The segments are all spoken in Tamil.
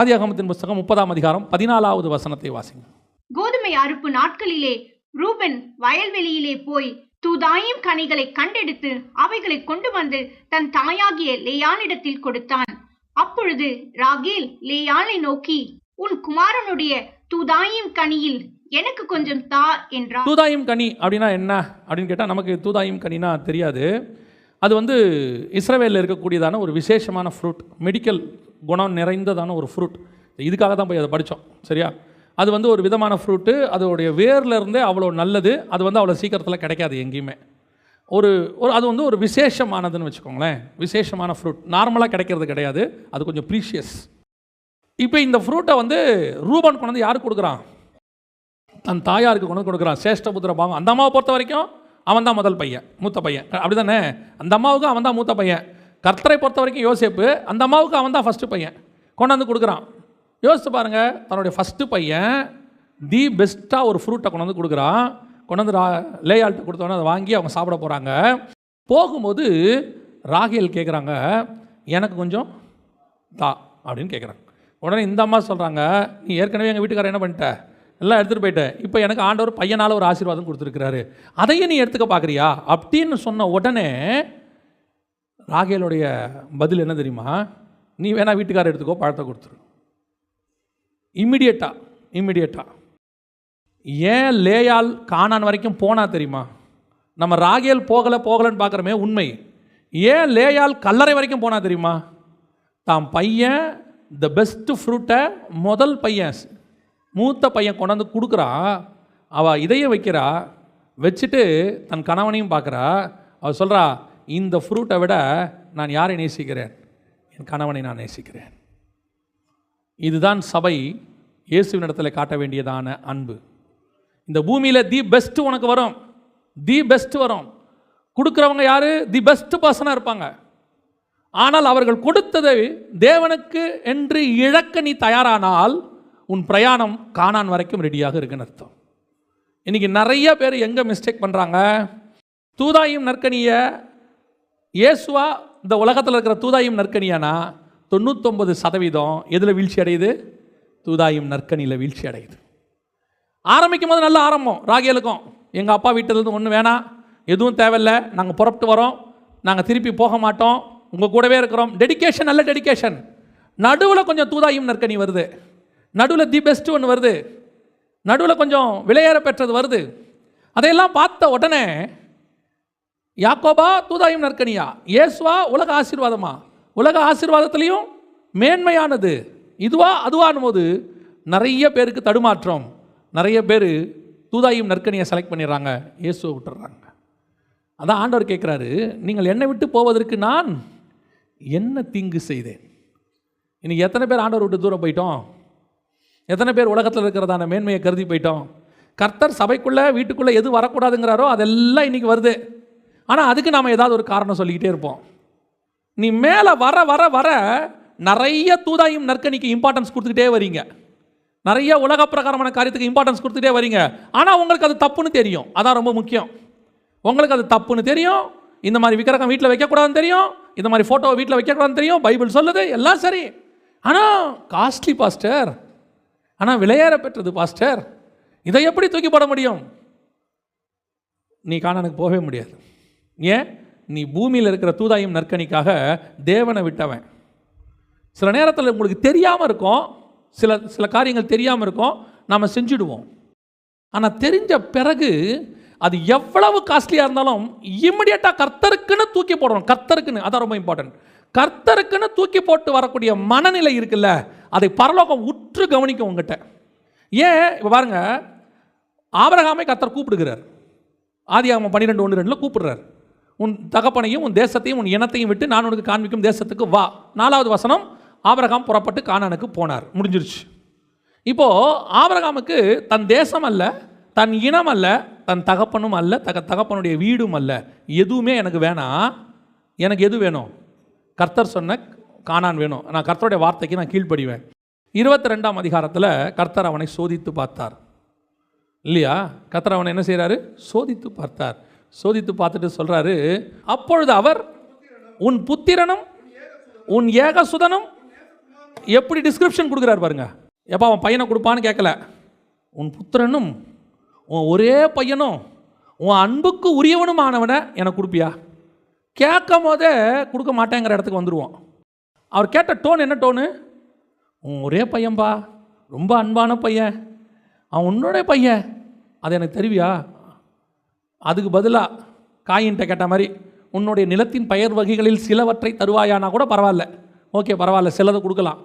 ஆதியாகமத்தின் புஸ்தகம் முப்பதாம் அதிகாரம் பதினாலாவது வசனத்தை வாசிங்க. கோதுமை அறுப்பு நாட்களிலே ரூபன் வயல்வெளியிலே போய் தூதாயும் கனிகளை கண்டெடுத்து அவைகளை கொண்டு வந்து தன் தாயாகிய லேயாளிடத்தில் கொடுத்தான். அப்பொழுது ராகேல் லேயாளை நோக்கி உன் குமாரனுடைய தூதாயும் கனியில் எனக்கு கொஞ்சம் தா என்றான். தூதாயும் கனி அப்படின்னா என்ன? அப்படின்னு கேட்டால் நமக்கு தூதாயும் கனினா தெரியாது. அது வந்து இஸ்ரவேலில் இருக்கக்கூடியதான ஒரு விசேஷமான ஃப்ரூட் மெடிக்கல் குணம் நிறைந்ததான ஒரு ஃப்ரூட் இதுக்காக தான் போய் அதை படித்தோம் சரியா? அது வந்து ஒரு விதமான ஃப்ரூட்டு அதோடைய வேர்லேருந்தே அவ்வளோ நல்லது அது வந்து அவ்வளோ சீக்கிரத்தில் கிடைக்காது எங்கேயுமே. ஒரு ஒரு அது வந்து ஒரு விசேஷமானதுன்னு வச்சுக்கோங்களேன் விசேஷமான ஃப்ரூட் நார்மலாக கிடைக்கிறது கிடையாது அது கொஞ்சம் ப்ரீஷியஸ் இப்போ இந்த ஃப்ரூட்டை வந்து ரூபன் கொண்டு வந்து யாருக்கு கொடுக்குறான்? தன் தாயாருக்கு கொண்டு வந்து கொடுக்குறான் சேஷ்டபுத்திர பாவம். அந்த அம்மாவை பொறுத்த வரைக்கும் அவன் தான் முதல் பையன் மூத்த பையன். அப்படி தானே அந்த அம்மாவுக்கு அவன் தான் மூத்த பையன். கர்த்தரை பொறுத்த வரைக்கும் யோசிப்பு அந்த அம்மாவுக்கு அவன் தான் ஃபஸ்ட்டு பையன். கொண்டாந்து கொடுக்குறான். யோசித்து பாருங்கள் தன்னுடைய ஃபஸ்ட்டு பையன் தி பெஸ்ட்டாக ஒரு ஃப்ரூட்டை கொண்டு வந்து கொடுக்குறான். கொண்டு வந்து ரா லேயால்ட்டு கொடுத்தோன்னே அதை வாங்கி அவங்க சாப்பிட போகிறாங்க போகும்போது ராகேல் கேட்குறாங்க எனக்கு கொஞ்சம் தா அப்படின்னு கேட்குறாங்க உடனே இந்த அம்மா சொல்கிறாங்க நீ ஏற்கனவே எங்கள் வீட்டுக்காரர் என்ன பண்ணிட்ட? எல்லாம் எடுத்துகிட்டு போயிட்ட. இப்போ எனக்கு ஆண்டவர் பையனால் ஒரு ஆசீர்வாதம் கொடுத்துருக்கிறாரு. அதையும் நீ எடுத்துக்க பார்க்குறியா அப்படின்னு சொன்ன உடனே ராகேலுடைய பதில் என்ன தெரியுமா? நீ வேணா வீட்டுக்காரர் எடுத்துக்கோ பழத்தை கொடுத்துரு. இம்மிடியட்டாக இம்மிடியட்டாக ஏன் லேயால் காணான் வரைக்கும் போனா தெரியுமா? நம்ம ராகேல் போகலை போகலைன்னு பார்க்குறமே உண்மை. ஏன் லேயால் கல்லறை வரைக்கும் போனா தெரியுமா? தான் பையன் த பெஸ்ட்டு ஃப்ரூட்டை முதல் பையன் மூத்த பையன் கொண்டாந்து கொடுக்குறா. அவள் இதைய வைக்கிறா வச்சுட்டு தன் கணவனையும் பார்க்குறா. அவள் சொல்கிறா இந்த ஃப்ரூட்டை விட நான் யாரை நேசிக்கிறேன்? என் கணவனை நான் நேசிக்கிறேன். இதுதான் சபை இயேசுவினிடத்தில் காட்ட வேண்டியதான அன்பு. இந்த பூமியில் தி பெஸ்ட் உனக்கு வரும். தி பெஸ்ட் வரும். கொடுக்குறவங்க யார்? தி பெஸ்ட் பர்சனாக இருப்பாங்க. ஆனால் அவர்கள் கொடுத்ததை தேவனுக்கு என்று இழக்க நீ தயாரானால் உன் பிரயாணம் காணான் வரைக்கும் ரெடியாக இருக்குன்னு அர்த்தம். இன்றைக்கி நிறைய பேர் எங்கே மிஸ்டேக் பண்ணுறாங்க தூதாயும் நற்கனியை இயேசுவா இந்த உலகத்தில் இருக்கிற தூதாயும் நற்கனியானா? தொண்ணூத்தொம்பது சதவீதம் எதில் வீழ்ச்சி அடையுது? தூதாயும் நற்கனியில் வீழ்ச்சி அடையுது. ஆரம்பிக்கும் போது நல்ல ஆரம்பம் ராகியலுக்கும் எங்கள் அப்பா வீட்டிலேருந்து ஒன்றும் வேணாம் எதுவும் தேவையில்லை நாங்கள் புறப்பட்டு வரோம் நாங்கள் திருப்பி போக மாட்டோம் உங்கள் கூடவே இருக்கிறோம். டெடிகேஷன் நல்ல டெடிகேஷன் நடுவில் கொஞ்சம் தூதாயும் நற்கனி வருது. நடுவில் தி பெஸ்ட் ஒன்று வருது. நடுவில் கொஞ்சம் விலையேற பெற்றது வருது. அதையெல்லாம் பார்த்த உடனே யாக்கோபா தூதாயும் நற்கனியா? இயேசுவா உலக ஆசீர்வாதமா? உலக ஆசீர்வாதத்துலேயும் மேன்மையானது. இதுவா அதுவானும் போது நிறைய பேருக்கு தடுமாற்றம். நிறைய பேர் தூதாயும் நற்கனியை செலக்ட் பண்ணிடுறாங்க. இயேசுவை விட்டுறாங்க அதான் ஆண்டவர் கேட்குறாரு நீங்கள் என்னை விட்டு போவதற்கு நான் என்ன தீங்கு செய்தேன்? இன்றைக்கி எத்தனை பேர் ஆண்டவர் விட்டு தூரம் போயிட்டோம்? எத்தனை பேர் உலகத்தில் இருக்கிறதான மேன்மையை கருதி போயிட்டோம்? கர்த்தர் சபைக்குள்ளே வீட்டுக்குள்ளே எது வரக்கூடாதுங்கிறாரோ அதெல்லாம் இன்றைக்கி வருது. ஆனால் அதுக்கு நாம் ஏதாவது ஒரு காரணம் சொல்லிக்கிட்டே இருப்போம். நீ மேலே வர வர வர நிறைய தூதாயும் நற்கணிக்கு இம்பார்ட்டன்ஸ் கொடுத்துக்கிட்டே வரீங்க. நிறைய உலக பிரகாரமான காரியத்துக்கு இம்பார்ட்டன்ஸ் கொடுத்துட்டே வரீங்க. ஆனால் உங்களுக்கு அது தப்புன்னு தெரியும். அதான் ரொம்ப முக்கியம். உங்களுக்கு அது தப்புன்னு தெரியும். இந்த மாதிரி விக்கிரகம் வீட்டில் வைக்கக்கூடாதுன்னு தெரியும். இந்த மாதிரி ஃபோட்டோ வீட்டில் வைக்கக்கூடாதுன்னு தெரியும். பைபிள் சொல்லுது எல்லாம் சரி. ஆனால் காஸ்ட்லி பாஸ்டர் ஆனால் விலையேற பெற்றது பாஸ்டர் இதை எப்படி தூக்கி போட முடியும்? நீ காணனுக்கு போகவே முடியாது. ஏன்? நீ பூமியில் இருக்கிற தூதாயும் நற்கனிக்காக தேவனை விட்டவன். சில நேரத்தில் உங்களுக்கு தெரியாமல் இருக்கும். சில சில காரியங்கள் தெரியாமல் இருக்கும். நாம் செஞ்சுடுவோம். ஆனால் தெரிஞ்ச பிறகு அது எவ்வளவு காஸ்ட்லியாக இருந்தாலும் இம்மிடியட்டாக கர்த்தருக்குன்னு தூக்கி போடணும். கர்த்தருக்குன்னு அதான் ரொம்ப இம்பார்ட்டன்ட் கர்த்தருக்குன்னு தூக்கி போட்டு வரக்கூடிய மனநிலை இருக்குல்ல அதை பரலோகம் உற்று கவனிக்கும் உங்ககிட்ட. ஏன்? இப்போ பாருங்கள் ஆபரகாமே கர்த்தர் கூப்பிடுகிறார். ஆதியாகமம் பன்னிரெண்டு ஒன்று ரெண்டில் கூப்பிடுறார். உன் தகப்பனையும் உன் தேசத்தையும் உன் இனத்தையும் விட்டு நான் உனக்கு காண்பிக்கும் தேசத்துக்கு வா. நாலாவது வசனம் ஆபரகாம் புறப்பட்டு கானானுக்கு போனார். முடிஞ்சிருச்சு. இப்போது ஆபரகாமுக்கு தன் தேசம் அல்ல தன் இனம் அல்ல தன் தகப்பனும் அல்ல தக தகப்பனுடைய வீடும் அல்ல. எதுவுமே எனக்கு வேணாம் எனக்கு எது வேணும்? கர்த்தர் சொன்ன காணான் வேணும். நான் கர்த்தருடைய வார்த்தைக்கு நான் கீழ்ப்படிவேன். இருபத்தி ரெண்டாம் அதிகாரத்தில் கர்த்தர் அவனை சோதித்து பார்த்தார். இல்லையா? கர்த்தர் அவனை என்ன செய்கிறாரு சோதித்து பார்த்தார். சோதித்து பார்த்துட்டு சொல்கிறாரு அப்பொழுது அவர் உன் புத்திரனும் உன் ஏகசுதனும் எப்படி டிஸ்கிரிப்ஷன் கொடுக்குறாரு பாருங்க. எப்போ அவன் பையனை கொடுப்பான்னு கேட்கல. உன் புத்திரனும் உன் ஒரே பையனும் உன் அன்புக்கு உரியவனும் ஆனவனை எனக்கு கொடுப்பியா? கேட்கும் போதே கொடுக்க மாட்டேங்கிற இடத்துக்கு வந்துடுவோம் அவர் கேட்ட டோன் என்ன டோனு? உன் ஒரே பையன்பா ரொம்ப அன்பான பையன் அவன் உன்னோட பையன் அது எனக்கு தெரிவியா? அதுக்கு பதிலாக காயின்ட்ட கேட்ட மாதிரி உன்னுடைய நிலத்தின் பயிர் வகைகளில் சிலவற்றை தருவாயானா கூட பரவாயில்ல. ஓகே பரவாயில்ல சிலதை கொடுக்கலாம்.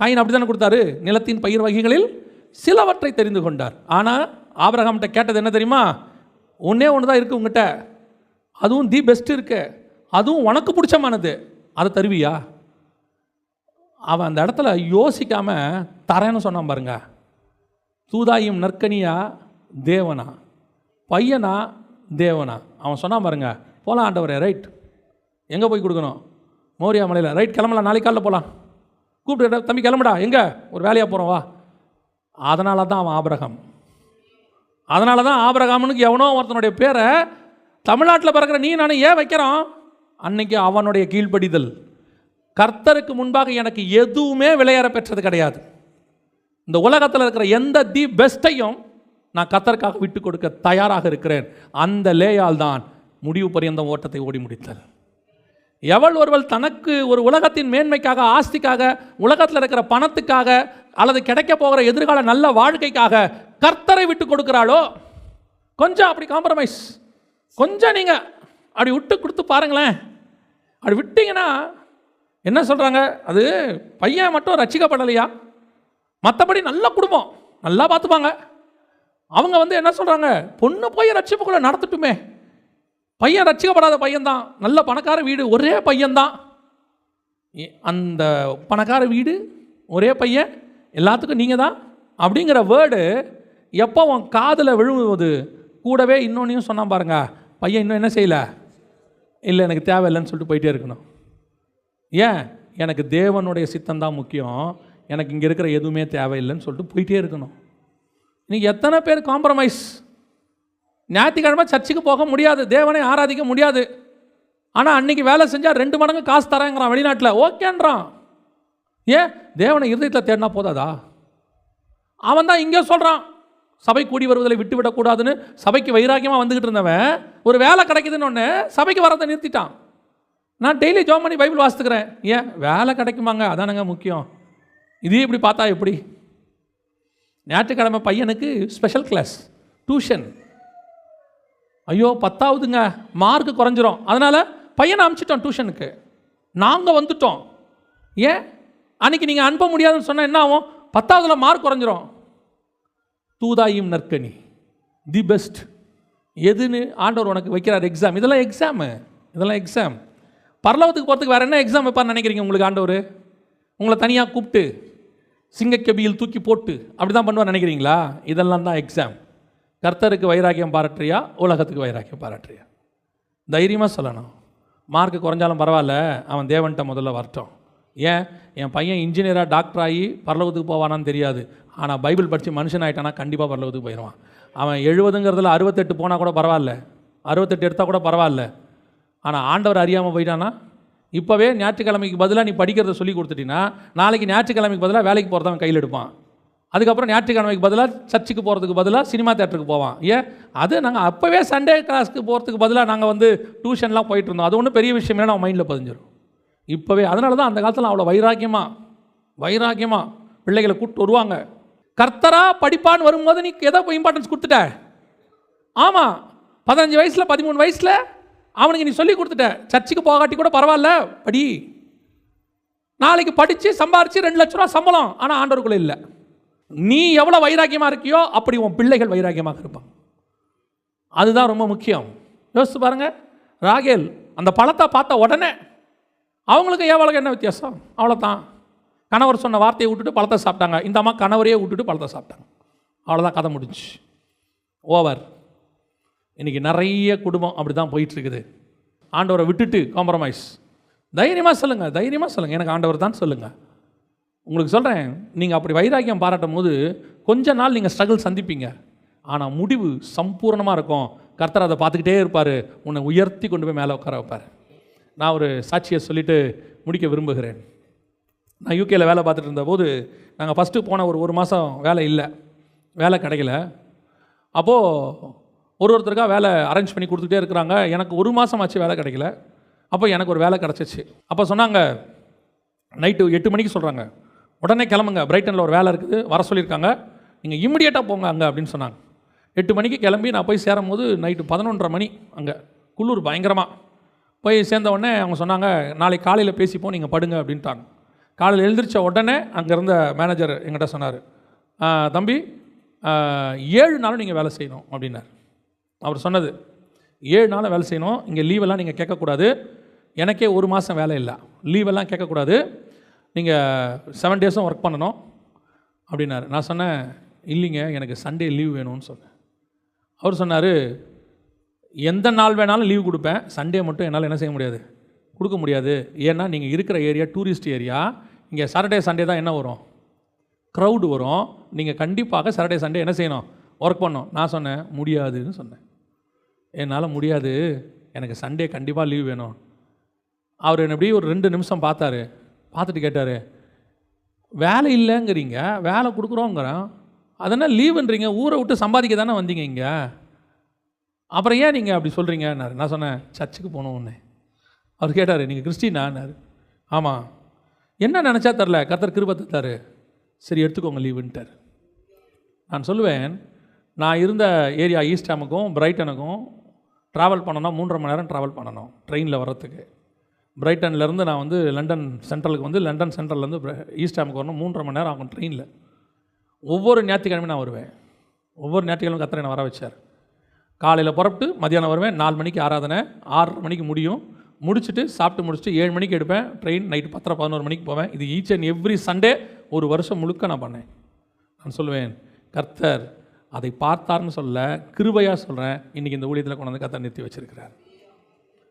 காயின் அப்படி தானே கொடுத்தாரு? நிலத்தின் பயிர் வகைகளில் சிலவற்றை தெரிந்து கொண்டார். ஆனால் ஆபிரகாம்கிட்ட கேட்டது என்ன தெரியுமா? ஒன்றே ஒன்று தான் இருக்குது உங்ககிட்ட அதுவும் தி பெஸ்ட் இருக்கு. அதுவும் உனக்கு பிடிச்சமானது. அதை தருவியா? அவன் அந்த இடத்துல யோசிக்காமல் தரேன்னு சொன்னான் பாருங்க. தூதாயும் நற்கனியா தேவனா? பையனா தேவனா? அவன் சொன்னான் பாருங்க போகலாம் ஆண்டவரே ரைட் எங்கே போய் கொடுக்கணும்? மௌரியா மலையில் ரைட் கிளம்பலாம் நாளைக்கு காலைல போகலாம் கூப்பிட்டு தம்பி கிளம்புடா எங்கே? ஒரு வேலையாக போகிறோம் வா. அதனால தான் அவன் ஆபரகம். அதனால தான் ஆபரகாமனுக்கு எவனோ ஒருத்தனுடைய பேரை தமிழ்நாட்டில் பிறக்கிற நீ நானும் ஏன் வைக்கிறோம்? அன்னைக்கு அவனுடைய கீழ்ப்படிதல். கர்த்தருக்கு முன்பாக எனக்கு எதுவுமே விளையாட பெற்றது கிடையாது. இந்த உலகத்தில் இருக்கிற எந்த தி பெஸ்ட்டையும் நான் கத்தருக்காக விட்டு கொடுக்க தயாராக இருக்கிறேன். அந்த லேயால் தான் முடிவு பரியந்த ஓட்டத்தை ஓடி முடித்தல் எவள் ஒருவள் தனக்கு ஒரு உலகத்தின் மேன்மைக்காக ஆஸ்திக்காக உலகத்தில் இருக்கிற பணத்துக்காக அல்லது கிடைக்க போகிற எதிர்கால நல்ல வாழ்க்கைக்காக கர்த்தரை விட்டு கொடுக்குறாளோ? கொஞ்சம் அப்படி காம்ப்ரமைஸ் கொஞ்சம் நீங்கள் அப்படி விட்டு கொடுத்து பாருங்களேன். அப்படி விட்டீங்கன்னா என்ன சொல்கிறாங்க அது பையன் மட்டும் ரசிக்கப்படலையா? மற்றபடி நல்ல குடும்பம். நல்லா பார்த்துப்பாங்க. அவங்க வந்து என்ன சொல்கிறாங்க பொண்ணு போய் ரட்சிப்புக்குள்ளே நடத்தட்டுமே. பையன் ரட்சிக்கப்படாத பையன்தான். நல்ல பணக்கார வீடு ஒரே பையன்தான். ஏ- அந்த பணக்கார வீடு ஒரே பையன் எல்லாத்துக்கும் நீங்கள் தான் அப்படிங்கிற வேர்டு எப்போ உன் காதில் விழுவது கூடவே இன்னொன்னையும் சொன்னான் பாருங்க. பையன் இன்னும் என்ன செய்யலை? இல்லை எனக்கு தேவையில்லைன்னு சொல்லிட்டு போயிட்டே இருக்கணும். ஏன்? எனக்கு தேவனுடைய சித்தம் தான் முக்கியம். எனக்கு இங்கே இருக்கிற எதுவுமே தேவையில்லைன்னு சொல்லிட்டு போயிட்டே இருக்கணும். இன்னைக்கு எத்தனை பேர் காம்ப்ரமைஸ் ஞாயிற்றுக்கிழமை சர்ச்சுக்கு போக முடியாது தேவனை ஆராதிக்க முடியாது. ஆனால் அன்னைக்கு வேலை செஞ்சால் ரெண்டு மடங்கு காசு தரேங்கிறான் வெளிநாட்டில். ஓகேன்றான். ஏன்? தேவனை இருதயத்தில் தேடினா போதாதா? அவன் தான் இங்கே சொல்கிறான் சபை கூடி வருவதில் விட்டு விடக்கூடாதுன்னு சபைக்கு வைராக்கியமாக வந்துக்கிட்டு இருந்தவன் ஒரு வேலை கிடைக்குதுன்னு ஒன்று சபைக்கு வரதை நிறுத்திட்டான். நான் டெய்லி ஜோம் பண்ணி பைபிள் வாசித்துக்கிறேன் ஏன்? வேலை கிடைக்குமாங்க அதானங்க முக்கியம். இதே இப்படி பார்த்தா எப்படி? ஞாயிற்றுக்கிழமை பையனுக்கு ஸ்பெஷல் கிளாஸ் டியூஷன் ஐயோ பத்தாவதுங்க மார்க் குறைஞ்சிரும். அதனால் பையனை அனுப்பிச்சிட்டோம் டியூஷனுக்கு நாங்கள் வந்துட்டோம். ஏன்? அன்னைக்கு நீங்கள் அனுப்ப முடியாதுன்னு சொன்னால் என்ன ஆகும்? பத்தாவதுல மார்க் குறைஞ்சிரும். தூதாயும் நற்கனி தி பெஸ்ட் எதுன்னு ஆண்டவர் உனக்கு வைக்கிறார் எக்ஸாம் இதெல்லாம் எக்ஸாமு இதெல்லாம் எக்ஸாம் பரலவத்துக்கு போகிறதுக்கு வேறு என்ன எக்ஸாம் வைப்பார்னு நினைக்கிறீங்க உங்களுக்கு ஆண்டவர்? உங்களை தனியாக கூப்பிட்டு. சிங்கக்கெபியில் தூக்கி போட்டு அப்படி தான் பண்ணுவார் நினைக்கிறீங்களா? இதெல்லாம் தான் எக்ஸாம் கர்த்தருக்கு வைராக்கியம் பாராட்டுறியா? உலகத்துக்கு வைராக்கியம் பாராட்டுறியா? தைரியமாக சொல்லணும். மார்க் குறைஞ்சாலும் பரவாயில்ல. அவன் தேவன்கிட்ட முதல்ல வரட்டும். ஏன்? என் பையன் இன்ஜினியராக டாக்டர் ஆகி பரலோகத்துக்கு போவானான்னு தெரியாது. ஆனால் பைபிள் படித்து மனுஷன் ஆகிட்டானா கண்டிப்பாக பரலோகத்துக்கு போயிடுவான் அவன் எழுபதுங்கிறதுல அறுபத்தெட்டு போனால் கூட பரவாயில்ல. அறுபத்தெட்டு எடுத்தால் கூட பரவாயில்ல. ஆனால் ஆண்டவர் அறியாமல் போயிட்டானா இப்போவே ஞாயிற்றுக்கிழமைக்கு பதிலாக நீ படிக்கிறத சொல்லி கொடுத்துட்டீங்கன்னா நாளைக்கு ஞாயிற்றுக்கிழமைக்கு பதிலாக வேலைக்கு போகிறதவன் கையில் எடுப்பான். அதுக்கப்புறம் ஞாயிற்றுக்கிழமைக்கு பதிலாக சர்ச்சுக்கு போகிறதுக்கு பதிலாக சினிமா தேட்டருக்கு போவான். ஏன்? அது நாங்கள் அப்போவே சண்டே கிளாஸ்க்கு போகிறதுக்கு பதிலாக நாங்கள் வந்து டியூஷன்லாம் போயிட்டு இருந்தோம். அது ஒன்றும் பெரிய விஷயம் இல்லை நம்ம மைண்டில் பதிஞ்சிடும் இப்போவே அதனால தான் அந்த காலத்தில் அவ்வளோ வைராக்கியமாக வைராக்கியமாக பிள்ளைகளை கூப்பிட்டு வருவாங்க. கர்த்தரா படிப்பான்னு வரும்போது நீ எதை இம்பார்ட்டன்ஸ் கொடுத்துட்ட? ஆமாம் பதினஞ்சு வயசில் பதிமூணு வயசில் அவனுக்கு நீ சொல்லி கொடுத்துட்ட. சர்ச்சுக்கு போகாட்டி கூட பரவாயில்ல. படி. நாளைக்கு படித்து சம்பாரித்து ரெண்டு லட்ச ரூபா சம்பளம். ஆனால் ஆண்டவருக்குள்ளே இல்லை. நீ எவ்வளோ வைராக்கியமாக இருக்கியோ அப்படி உன் பிள்ளைகள் வைராக்கியமாக இருப்பான் அதுதான் ரொம்ப முக்கியம். யோசித்து பாருங்கள் ராகேல் அந்த பழத்தை பார்த்த உடனே அவங்களுக்கு ஏவாளுக்கு என்ன வித்தியாசம்? அவ்வளோதான் கணவர் சொன்ன வார்த்தையை விட்டுட்டு பழத்தை சாப்பிட்டாங்க. இந்த அம்மா கணவரையே விட்டுட்டு பழத்தை சாப்பிட்டாங்க. அவ்வளோதான் கதை முடிஞ்சு. ஓவர் இன்றைக்கி நிறைய குடும்பம் அப்படி தான் போயிட்டுருக்குது. ஆண்டவரை விட்டுட்டு காம்ப்ரமைஸ் தைரியமாக சொல்லுங்கள் தைரியமாக சொல்லுங்கள் எனக்கு ஆண்டவர் தான் சொல்லுங்கள் உங்களுக்கு சொல்கிறேன் நீங்கள் அப்படி வைராக்கியம் பாராட்டும் போது கொஞ்ச நாள் நீங்கள் ஸ்ட்ரகிள் சந்திப்பீங்க. ஆனால் முடிவு சம்பூர்ணமாக இருக்கும். கர்த்தர் அதை பார்த்துக்கிட்டே இருப்பார். உன்னை உயர்த்தி கொண்டு போய் மேலே உட்கார வைப்பார். நான் ஒரு சாட்சியை சொல்லிட்டு முடிக்க விரும்புகிறேன். நான் யூகேயில் வேலை பார்த்துட்டு இருந்தபோது நாங்கள் ஃபஸ்ட்டு போன ஒரு ஒரு மாதம் வேலை இல்லை. வேலை கிடைக்கல. அப்போது ஒரு ஒருத்தருக்காக வேலை அரேஞ்ச் பண்ணி கொடுத்துட்டே இருக்கிறாங்க. எனக்கு ஒரு மாதம் ஆச்சு வேலை கிடைக்கல. அப்போ எனக்கு ஒரு வேலை கிடச்சிச்சு. அப்போ சொன்னாங்க நைட்டு எட்டு மணிக்கு சொல்கிறாங்க உடனே கிளம்புங்க. பிரைட்டனில் ஒரு வேலை இருக்குது. வர சொல்லியிருக்காங்க. நீங்கள் இம்மிடியேட்டாக போங்க அங்கே அப்படின்னு சொன்னாங்க. எட்டு மணிக்கு கிளம்பி நான் போய் சேரும் போது நைட்டு பதினொன்றரை மணி அங்கே. குள்ளூர் பயங்கரமாக போய் சேர்ந்த உடனே அவங்க சொன்னாங்க நாளைக்கு காலையில் பேசிப்போம். நீங்கள் படுங்க அப்படின்ட்டாங்க. காலையில் எழுந்திரிச்ச உடனே அங்கே இருந்த மேனேஜர் எங்கிட்ட சொன்னார் தம்பி ஏழு நாளும் நீங்கள் வேலை செய்யணும் அப்படின்னார். அவர் சொன்னது ஏழு நாளாக வேலை செய்யணும் இங்கே லீவெல்லாம் நீங்கள் கேட்கக்கூடாது. எனக்கே ஒரு மாதம் வேலை இல்லை. லீவெல்லாம் கேட்கக்கூடாது. நீங்கள் செவன் டேஸும் ஒர்க் பண்ணணும். அப்படின்னாரு. நான் சொன்னேன் இல்லைங்க எனக்கு சண்டே லீவ் வேணும்னு சொன்னேன். அவர் சொன்னார் எந்த நாள் வேணாலும் லீவ் கொடுப்பேன். சண்டே மட்டும் என்னால் என்ன செய்ய முடியாது? கொடுக்க முடியாது. ஏன்னா நீங்கள் இருக்கிற ஏரியா டூரிஸ்ட் ஏரியா இங்கே சாட்டர்டே சண்டே தான் என்ன வரும்? க்ரௌடு வரும். நீங்கள் கண்டிப்பாக சாட்டர்டே சண்டே என்ன செய்யணும்? ஒர்க் பண்ணணும். நான் சொன்னேன் முடியாதுன்னு சொன்னேன். என்னால் முடியாது. எனக்கு சண்டே கண்டிப்பாக லீவ் வேணும். அவர் என்ன அப்படியே ஒரு ரெண்டு நிமிஷம் பார்த்தாரு. பார்த்துட்டு கேட்டார் வேலை இல்லைங்கிறீங்க வேலை கொடுக்குறோங்கிறோம் அதென்ன லீவுன்றீங்க ஊரை விட்டு சம்பாதிக்க தானே வந்தீங்க இங்கே? அப்புறம் ஏன் நீங்கள் அப்படி சொல்கிறீங்க நான் சொன்னேன் சர்ச்சுக்கு போகணும் ஒன்று அவர் கேட்டார் நீங்கள் கிறிஸ்டினான்னாரு ஆமாம் என்ன நினச்சா தரல கத்தர் கிருபத்தை தரு சரி எடுத்துக்கோங்க லீவுன்ட்டார் நான் சொல்லுவேன் நான் இருந்த ஏரியா ஈஸ்டாமுக்கும் பிரைட்டனுக்கும் ட்ராவல் பண்ணணும் மூன்றரை மணி நேரம் ட்ராவல் பண்ணணும் ட்ரெயினில் வரத்துக்கு பிரைட்டன்லேருந்து நான் வந்து லண்டன் சென்ட்ரலுக்கு வந்து லண்டன் சென்ட்ரல்லேருந்து ஈஸ்டாமுக்கு வரணும் மூன்றரை மணி நேரம் ஆகும் ட்ரெயினில் ஒவ்வொரு ஞாயிற்றுக்கிழமையும் நான் வருவேன். ஒவ்வொரு ஞாயிற்றுக்கிழமை கத்திரை நான் வர வச்சார். காலையில் புறப்பட்டு மதியானம் வருவேன் நாலு மணிக்கு ஆராதனை ஆறரை மணிக்கு முடியும். முடிச்சுட்டு சாப்பிட்டு முடிச்சுட்டு ஏழு மணிக்கு எடுப்பேன் ட்ரெயின் நைட்டு பத்தரை பதினோரு மணிக்கு போவேன். இது ஈச் அண்ட் எவ்ரி சண்டே ஒரு வருஷம் முழுக்க நான் பண்ணேன். நான் சொல்லுவேன் கர்த்தர் அதை பார்த்தார்னு சொல்ல கிருபையாக சொல்கிறேன் இன்றைக்கி இந்த ஊழியத்தில் கொண்டு வந்து கர்த்தர் நிறுத்தி வச்சுருக்கிறார்.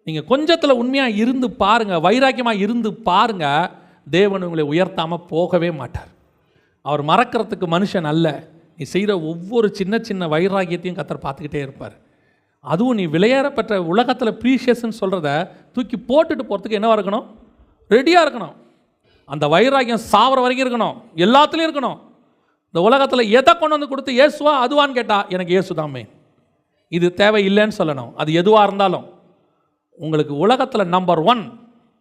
நீங்கள் கொஞ்சத்தில் உண்மையாக இருந்து பாருங்கள் வைராக்கியமாக இருந்து பாருங்கள் தேவன் உங்களை உயர்த்தாமல் போகவே மாட்டார். அவர் மறக்கிறதுக்கு மனுஷன் அல்ல. நீ செய்கிற ஒவ்வொரு சின்ன சின்ன வைராக்கியத்தையும் கத்தர் பார்த்துக்கிட்டே இருப்பார். அதுவும் நீ விளையாடப்பட்ட உலகத்தில் ப்ரீஷியஸ்ன்னு சொல்கிறத தூக்கி போட்டுட்டு போகிறதுக்கு என்னவாக இருக்கணும்? ரெடியாக இருக்கணும். அந்த வைராக்கியம் சாவர வரைக்கும் இருக்கணும். எல்லாத்துலேயும் இருக்கணும். இந்த உலகத்தில் எதை கொண்டு வந்து கொடுத்து இயேசுவா அதுவான்னு கேட்டால் எனக்கு இயேசு தான் இது தேவை இல்லைன்னு சொல்லணும். அது எதுவாக இருந்தாலும். உங்களுக்கு உலகத்தில் நம்பர் ஒன்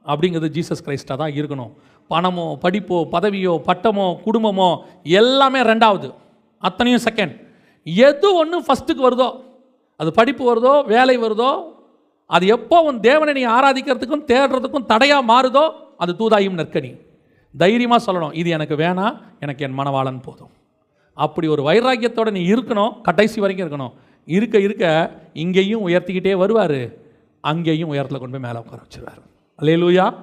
அப்படிங்கிறது ஜீசஸ் கிரைஸ்டாக தான் இருக்கணும். பணமோ படிப்போ பதவியோ பட்டமோ குடும்பமோ எல்லாமே ரெண்டாவது. அத்தனையும் செகண்ட் எது ஒன்று ஃபஸ்ட்டுக்கு வருதோ அது படிப்பு வருதோ வேலை வருதோ அது எப்போ உன் தேவனை நீ ஆராதிக்கிறதுக்கும் தேடுறதுக்கும் தடையாக மாறுதோ அது தூதாயும் நற்கனி. தைரியமாக சொல்லணும். இது எனக்கு வேணாம் எனக்கு என் மனவாளன் போதும். அப்படி ஒரு வைராக்கியத்தோட நீ இருக்கணும் கடைசி வரைக்கும் இருக்கணும். இருக்க இருக்க இங்கேயும் உயர்த்திக்கிட்டே வருவார். அங்கேயும் உயரத்தில் கொண்டு போய் மேலே உட்கார வச்சுருவார். அல்லையா